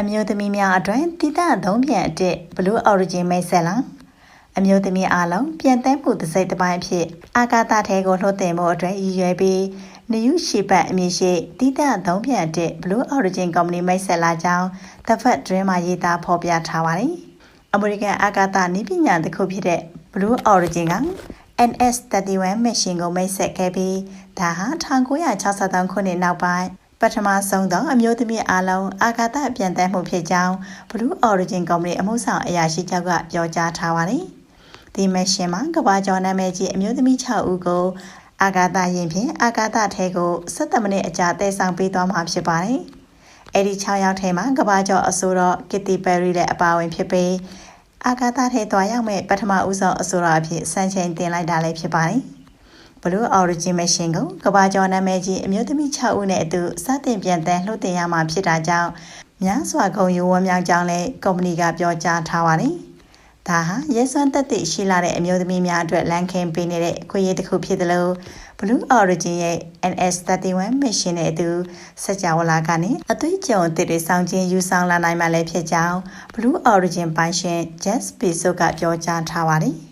အမျိုးသမီးများအတွက်တိတသုံးပြန်အတစ် Blue Origin မိတ်ဆက်လာအမျိုးသမီးအားလုံးပြန်တန်းမှုတစ်စိတ်တစ်ပိုင်းအဖြစ်အာကာသထဲကိုလှုပ်တင်မှုအတွက်ရည်ရွယ်ပြီးနယူရှိပတ်အမည်ရှိတိတသုံးပြန်အတစ် Blue Origin Company မိတ်ဆက်လာကြောင်းတစ်ဖက်တွင်မှာရေးသားဖော်ပြထားပါတယ်အမေရိကန်အာကာသနည်းပညာတစ်ခုဖြစ်တဲ့ Blue Origin က NS31 machine ကိုမိတ်ဆက်ခဲ့ပြီးဒါဟာ1963ခုနှစ်နောက်ပိုင်း ပထမဆုံးသောအမျိုးသမီးအားလုံးအာကာသပြန်တမ်းမှုဖြစ်ကြောင်း Blue Origin Company အမှုဆောင်အရာရှိချုပ်ကပြောကြားထားပါတယ်။ဒီမရှင်မှာကဘာကျော်နာမည်ကြီးအမျိုးသမီး6ဦးကိုအာကာသယာဉ်ဖြင့်အာကာသထဲကို17မိနစ်အကြာတည်ဆောင်ပေးသွားမှာဖြစ်ပါတယ်။အဲဒီ6ယောက်ထဲမှာကဘာကျော်အဆိုတော့ Kitty Perry လည်းအပါအဝင်ဖြစ်ပြီးအာကာသထဲသွားရောက်မဲ့ပထမဦးဆုံးအဆိုတော်အဖြစ်စံချိန်တင်လိုက်တာလည်းဖြစ်ပါတယ်။ Blue Origin Machine ကိုကဘာကျော်နာမည်ကြီးအမျိုးသမီး6ဦးနဲ့အတူစတင်ပြန်တန်းလှုပ်တင်ရမှာဖြစ်တာကြောင့်များစွာဂုဏ်ယူဝမ်းမြောက်ကြောင်းလည်းကုမ္ပဏီကပြောကြားထားပါတယ်။ဒါဟာရဲစွမ်းတက်သည့်ရှိလာတဲ့အမျိုးသမီးများအတွက်လမ်းခင်းပေးနေတဲ့အခွင့်အရေးတစ်ခုဖြစ်တယ်လို့ Blue Origin ရဲ့ NS31 Mission နဲ့အတူစကြဝဠာကနေအသွေးကြုံအသစ်တွေစောင့်ခြင်းယူဆောင်လာနိုင်မှလည်းဖြစ်ကြောင်း Blue Origin ပိုင်ရှင် Jess Bezos ကပြောကြားထားပါတယ်။